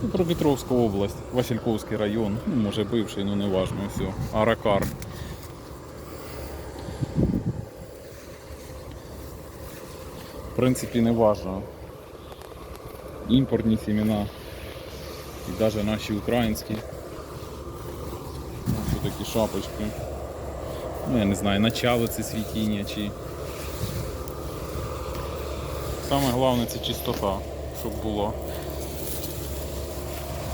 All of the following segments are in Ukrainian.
Дніпропетровська область, Васильковський район, ну, може бивший, ну не важно, все. Аракар. В принципі, не важно. Імпортні семена. І навіть наші українські. Ось такі шапочки. Ну, я не знаю, начало це світіння чи. Саме головне це чистота, щоб було.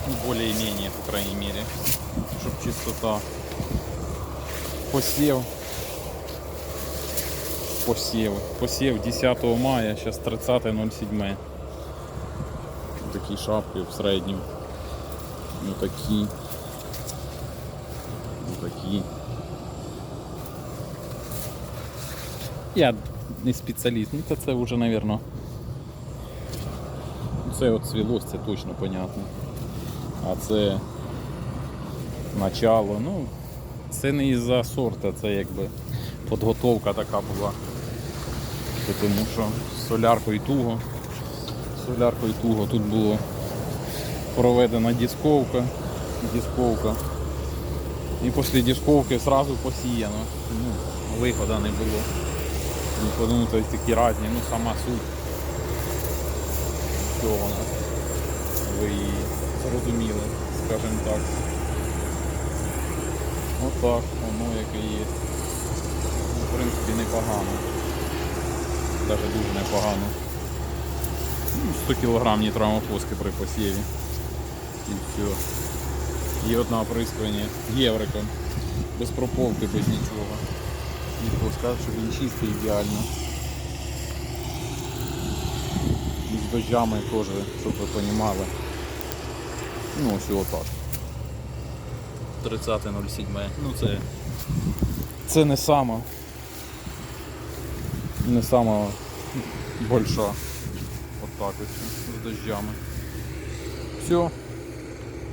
Ну, более-менее, по крайней мере. Щоб чистота. Посів. Посів. Посів 10 мая, зараз 30.07. Такі шапки в середньому. Ну такі. Ну такі. Я не спеціаліст, ну це, це вже, мабуть. Це от цвілось, це точно понятно. А це начало. Ну, це не із-за сорта, це якби підготовка така була. Тому що соляркою туго. Соляркою туго. Тут було проведена дисковка. Дисковка. І після дисковки одразу посіяно. Ну, виходу не було. Ну, тому то такі різні, ну сама суть цього нас. Ви її зрозуміли, скажімо так. Отак, воно яке є. Ну, В принципі, непогано. Навіть дуже непогано. Ну, 100 кг нітрамофоски при посіві. І все. І одне оприскування євриком. Без прополки, без нічого. Ніхто скаже, що він чистий ідеально. І з дощами теж, щоб ви розуміли. Ну, ось отак. 30.07. Ну це. Це не сама. Не сама больша. Отак ось з дощами. Все.